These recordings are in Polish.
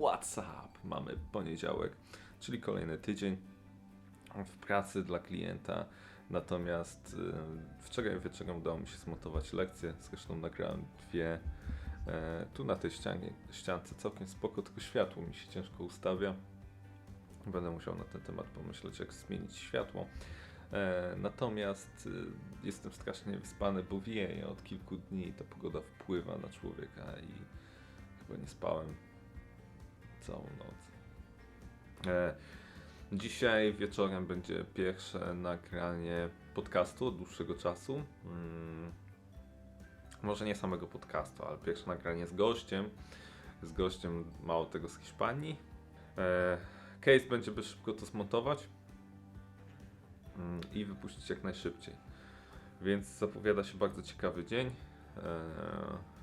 WhatsApp. Mamy poniedziałek, czyli kolejny tydzień w pracy dla klienta. Natomiast y, wczoraj wieczorem udało mi się zmontować lekcję. Zresztą nagrałem dwie. E, tu na tej ścianie, ściance całkiem spoko, tylko światło mi się ciężko ustawia. Będę musiał na ten temat pomyśleć, jak zmienić światło. E, natomiast y, jestem strasznie wyspany, bo wieje od kilku dni. Ta pogoda wpływa na człowieka i chyba nie spałem całą noc. E, dzisiaj wieczorem będzie pierwsze nagranie podcastu od dłuższego czasu. Mm, może nie samego podcastu, ale pierwsze nagranie z gościem. Z gościem mało tego z Hiszpanii. E, case będzie by szybko to zmontować mm, i wypuścić jak najszybciej. Więc zapowiada się bardzo ciekawy dzień. E,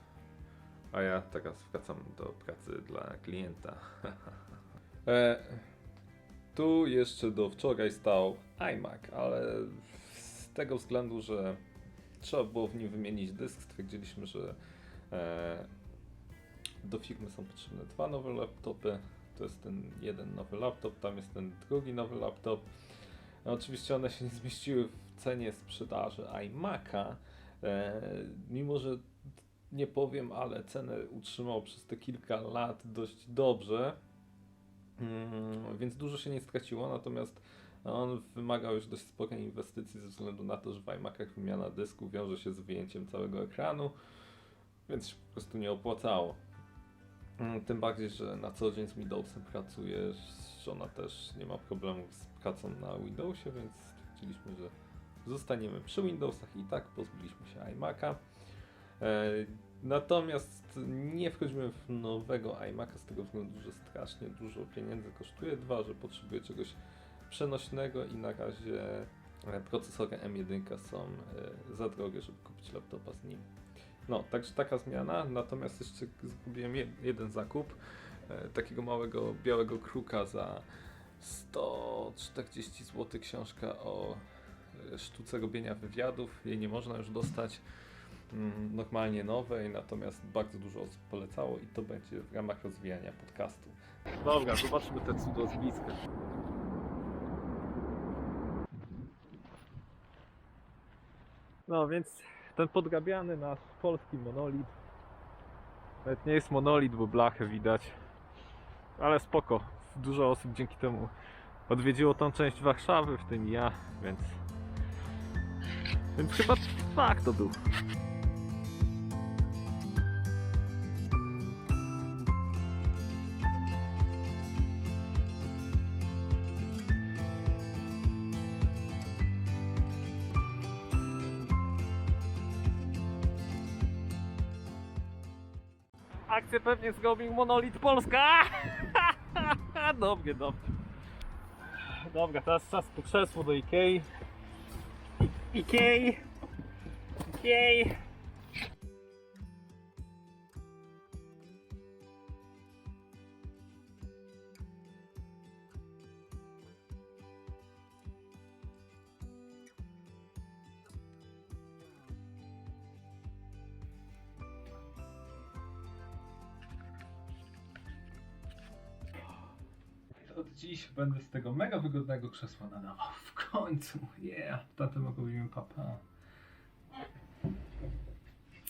a ja teraz wracam do pracy dla klienta. e, tu jeszcze do wczoraj stał iMac, ale z tego względu, że trzeba było w nim wymienić dysk, stwierdziliśmy, że e, do firmy są potrzebne dwa nowe laptopy. To jest ten jeden nowy laptop, tam jest ten drugi nowy laptop. No, oczywiście one się nie zmieściły w cenie sprzedaży iMac'a, e, mimo że nie powiem, ale cenę utrzymał przez te kilka lat dość dobrze, mm, więc dużo się nie straciło, natomiast on wymagał już dość sporej inwestycji ze względu na to, że w iMacach wymiana dysku wiąże się z wyjęciem całego ekranu, więc się po prostu nie opłacało. Mm, Tym bardziej, że na co dzień z Windowsem pracuje, żona też nie ma problemów z pracą na Windowsie, więc stwierdziliśmy, że zostaniemy przy Windowsach i tak pozbyliśmy się iMac'a. E, Natomiast nie wchodzimy w nowego iMac'a z tego względu, że strasznie dużo pieniędzy kosztuje. Dwa, że potrzebuję czegoś przenośnego i na razie e, procesory M1 są e, za drogie, żeby kupić laptopa z nim. No, także taka zmiana. Natomiast jeszcze zrobiłem je- jeden zakup takiego małego białego kruka za 140 zł. Książka o sztuce robienia wywiadów. Jej nie można już dostać normalnie nowej, natomiast bardzo dużo osób polecało i to będzie w ramach rozwijania podcastu. Dobra, zobaczmy te cudo z bliska. No więc ten podgabiany nasz polski monolit. Nawet nie jest monolit, bo blachę widać. Ale spoko. Dużo osób dzięki temu odwiedziło tą część Warszawy, w tym ja, więc. Więc chyba tak to był. Akcję pewnie zrobił Monolit Polska. Dobrze, dobrze. Dobra, teraz czas po krzesło do Ikei. Ikei. Ikei. Dziś będę z tego mega wygodnego krzesła nadawał. W końcu, yeah. Tatem robimy papa.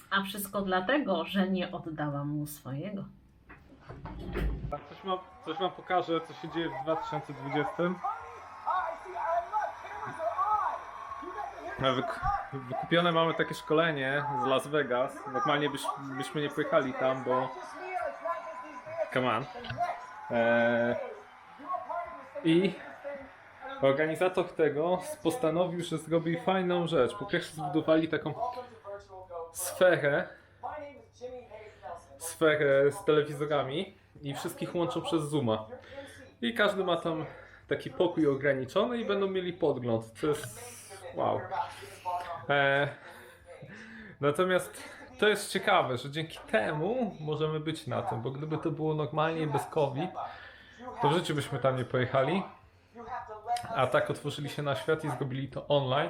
A wszystko dlatego, że nie oddałam mu swojego. Coś wam, coś wam pokażę, co się dzieje w 2020. Wyk wykupione mamy takie szkolenie z Las Vegas. Normalnie byś, byśmy nie pojechali tam, bo... Come on. Eee, I organizator tego postanowił, że zrobi fajną rzecz. Po pierwsze zbudowali taką sferę, sferę z telewizorami i wszystkich łączą przez Zooma. I każdy ma tam taki pokój ograniczony i będą mieli podgląd. To jest wow. E, natomiast to jest ciekawe, że dzięki temu możemy być na tym, bo gdyby to było normalnie bez COVID, to w życiu byśmy tam nie pojechali. A tak otworzyli się na świat i zrobili to online.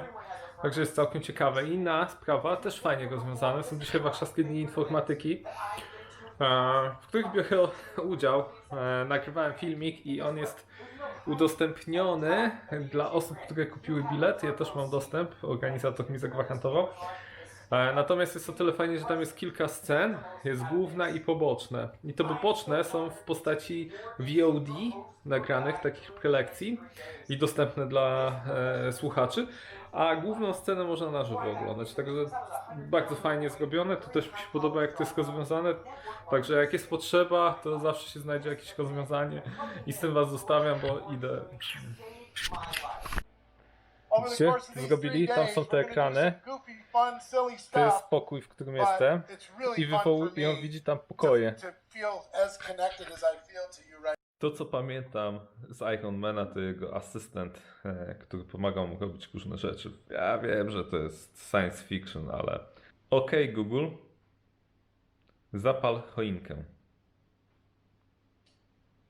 Także jest całkiem ciekawe. Inna sprawa, też fajnie rozwiązane, są dzisiaj warszawskie dni informatyki. e, w których biorę udział. E, Nagrywałem filmik i on jest udostępniony dla osób, które kupiły bilet. Ja też mam dostęp, organizator mi zagwarantował. E, Natomiast jest o tyle fajnie, że tam jest kilka scen, jest główna i poboczne. I te poboczne są w postaci VOD nagranych, takich prelekcji i dostępne dla e, słuchaczy, a główną scenę można na żywo oglądać. Także bardzo fajnie zrobione, to też mi się podoba jak to jest rozwiązane. Także jak jest potrzeba, to zawsze się znajdzie jakieś rozwiązanie i z tym was zostawiam, bo idę. Widzicie? Zrobili, tam są te ekrany. To jest pokój, w którym jestem. I wywołują, widzi tam pokoje. To co pamiętam z Ironmana to jego asystent, e, który pomagał mu robić różne rzeczy. Ja wiem, że to jest science fiction, ale... Okej Google, zapal choinkę.